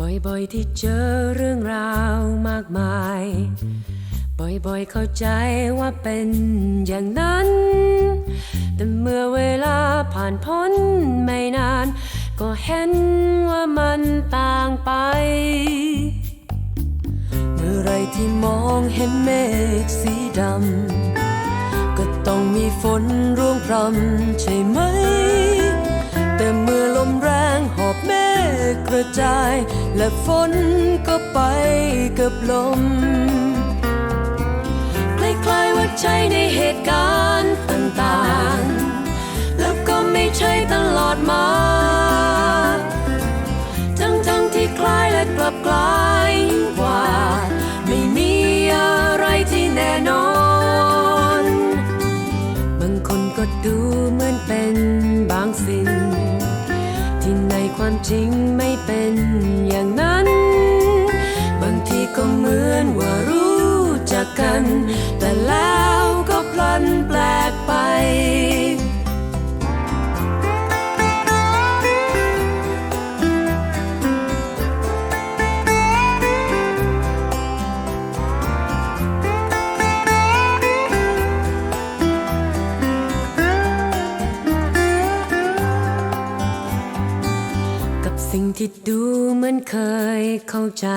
บ่อยๆที่เจอเรื่องราวมากมาย บ่อยๆเข้าใจว่าเป็นอย่างนั้น แต่เมื่อเวลาผ่านพ้นไม่นาน ก็เห็นว่ามันต่างไป เมื่อไรที่มองเห็นเมฆสีดำ ก็ต้องมีฝนร่วงพรำใช่ไหม แต่เมื่อลมแรงหอ กระจาย และฝนก็ไปกับลมคล้ายๆว่าใช่ในเหตุการณ์ต่างๆ แล้วก็ไม่ใช่ตลอดมา ทั้งๆที่คล้ายและกลับกลายกว่า ไม่มีอะไรที่แน่นอน บางคนก็ดูเหมือนเป็นบางสิ่ง ความจริงไม่เป็นอย่างนั้น บางทีก็เหมือนว่ารู้จักกัน แต่แล้วก็พลันแปล สิ่งที่ดูเหมือนเคยเข้าใจ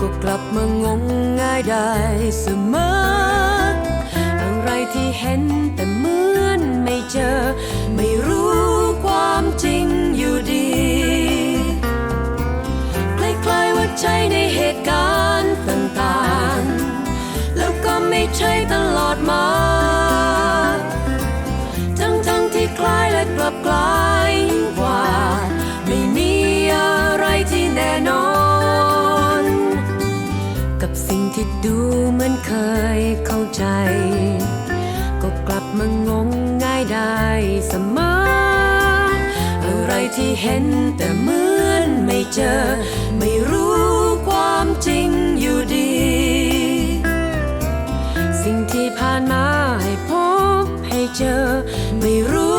ก็กลับมางงง่ายได้เสมอ มือนเคยเข้าใจ ก็กลับมางงง่ายได้เสมอ อะไรที่เห็นแต่เหมือนไม่เจอ ไม่รู้ความจริงอยู่ดี สิ่งที่ผ่านมาให้พบให้เจอ ไม่รู้